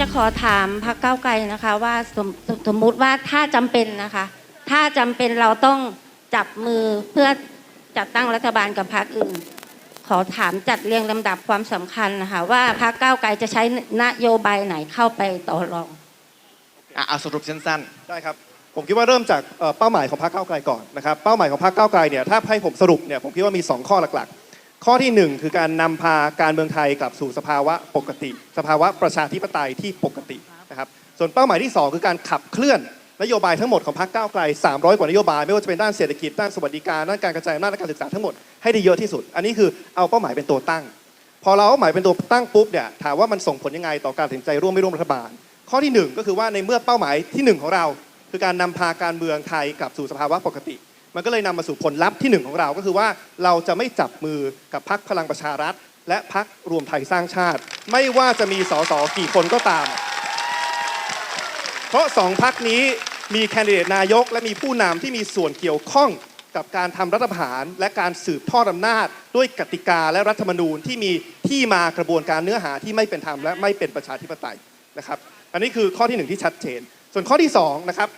จะขอถามพรรคก้าไกลนะคะว่าสมสมมุติว่าถ้าจำเป็นนะคะ ถ้าจำเป็นเราต้องจับมือเพื่อจัดตั้งรัฐบาลกับพรรคอื่น ขอถามจัดเรียงลำดับความสำคัญนะคะว่าพรรคก้าไกลจะใช้นโยบายไหนเข้าไปต่อรองอะเอาสรุปสั้นๆได้ครับผมคิดว่าเริ่มจากเป้าหมายของพรรคเก้าไกลก่อนนะครับเป้าหมายของพรรคเก้าไกลเนี่ยถ้าให้ผมสรุปเนี่ยผมคิดว่ามี 2 ข้อหลัก ข้อทีหนึ่1 คือการนำพาการเมืองไทยกลับสู่สภาวะปกติ สภาวะประชาธิปไตยที่ปกตินะครับส่วนเป้าหมายที่ 2 คือการขับเคลื่อนนโยบายทั้งหมดของพรรคก้าวไกล 300 กว่านโยบาย ไม่ว่าจะเป็นด้านเศรษฐกิจด้านสวัสดิการด้านการกระจายอำนาจและการศึกษาทั้งหมดให้ได้เยอะที่สุด อันนี้คือเอาเป้าหมายเป็นตัวตั้ง พอเราเอาเป้าหมายเป็นตัวตั้งปุ๊บเนี่ยถามว่ามันส่งผลยังไงต่อการตัดสินใจร่วมไม่ร่วมรัฐบาล ข้อที่หนึ่งก็คือว่าในเมื่อเป้าหมายที่หนึ่งของเรา คือการนำพาการเมืองไทยกลับสู่สภาวะปกติ มันก็เลยนำมาสู่ผลลัพธ์ที่หนึ่งของเราก็คือว่าเราจะไม่จับมือกับพักพลังประชารัฐ และพักรวมไทยสร้างชาติ ไม่ว่าจะมีสสกี่คนก็ตาม เพราะสองพักนี้มีแคนดิเดตนายก และมีผู้นำที่มีส่วนเกี่ยวข้องกับการทำรัฐประหารและการสืบทอดอำนาจ ด้วยกติกาและรัฐธรรมนูญที่มีที่มากระบวนการเนื้อหาที่ไม่เป็นธรรมและไม่เป็นประชาธิปไตยนะครับ อันนี้คือข้อที่หนึ่งที่ชัดเจน ส่วนข้อที่สองนะครับ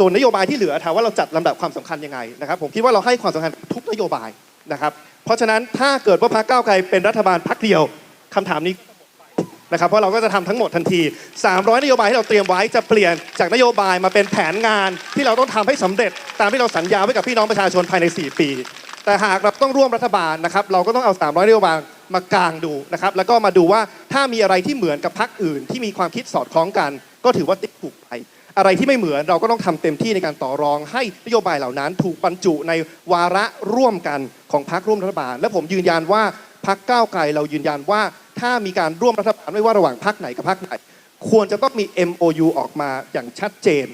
ส่วนนโยบายที่เหลือถามว่าเราจัดลำดับความสำคัญยังไงนะครับ ผมคิดว่าเราให้ความสำคัญทุกนโยบายนะครับ เพราะฉะนั้นถ้าเกิดว่าพรรคก้าวไกลเป็นรัฐบาลพรรคเดียวคำถามนี้นะครับเพราะเราก็จะทำทั้งหมดทันที 300 นโยบายที่เราเตรียมไว้จะเปลี่ยนจากนโยบายมาเป็นแผนงานที่เราต้องทำให้สำเร็จ ตามที่เราสัญญาไว้กับพี่น้องประชาชนภายใน 4 ปี แต่หากเราต้องร่วมรัฐบาลนะครับ เราก็ต้องเอา 300 นโยบายมากางดูนะครับ แล้วก็มาดูว่าถ้ามีอะไรที่เหมือนกับพรรคอื่น ที่มีความคิดสอดคล้องกัน ก็ถือว่าติ๊กถูกไป อะไรที่ไม่เหมือนเราก็ต้องทำเต็มที่ในการต่อรอง ให้นโยบายเหล่านั้นถูกบรรจุในวาระร่วมกันของพรรคร่วมรัฐบาล และผมยืนยันว่าพรรคก้าวไกลเรายืนยันว่าถ้ามีการร่วมรัฐบาลไม่ว่าระหว่างพรรคไหนกับพรรคไหน ควรจะต้องมี MOU ออกมาอย่างชัดเจน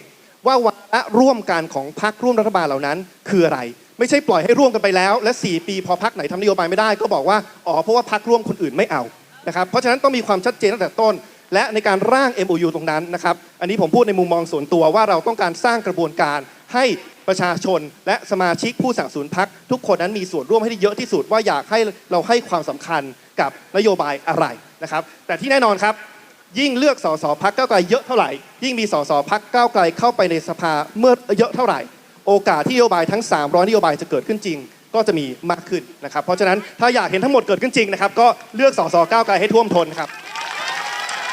ว่าวาระร่วมกันของพรรคร่วมรัฐบาลเหล่านั้น คืออะไร ไม่ใช่ปล่อยให้ร่วมกันไปแล้ว และ 4 ปีพอพรรคไหนทำนโยบายไม่ได้ ก็บอกว่าอ๋อเพราะว่าพรรคร่วมคนอื่นไม่เอานะครับเพราะฉะนั้นต้องมีความชัดเจนตั้งแต่ต้น และในการร่าง MOU ตรงนั้นนะครับ อันนี้ผมพูดในมุมมองส่วนตัวว่าเราต้องการสร้างกระบวนการให้ประชาชนและสมาชิกผู้สนับสนุนพรรคทุกคนนั้นมีส่วนร่วมให้ได้เยอะที่สุดว่าอยากให้เราให้ความสำคัญกับนโยบายอะไรนะครับ แต่ที่แน่นอนครับ ยิ่งเลือกสสพักเก้าไกลเยอะเท่าไหร่ ยิ่งมีสสพักเก้าไกลเข้าไปในสภาเมื่อเยอะเท่าไหร่ โอกาสที่นโยบายทั้ง 300นโยบายจะเกิดขึ้นจริง ก็จะมีมากขึ้นนะครับ เพราะฉะนั้นถ้าอยากเห็นทั้งหมดเกิดขึ้นจริงนะครับก็เลือกสสก้าวไกลให้ท่วมท้นครับ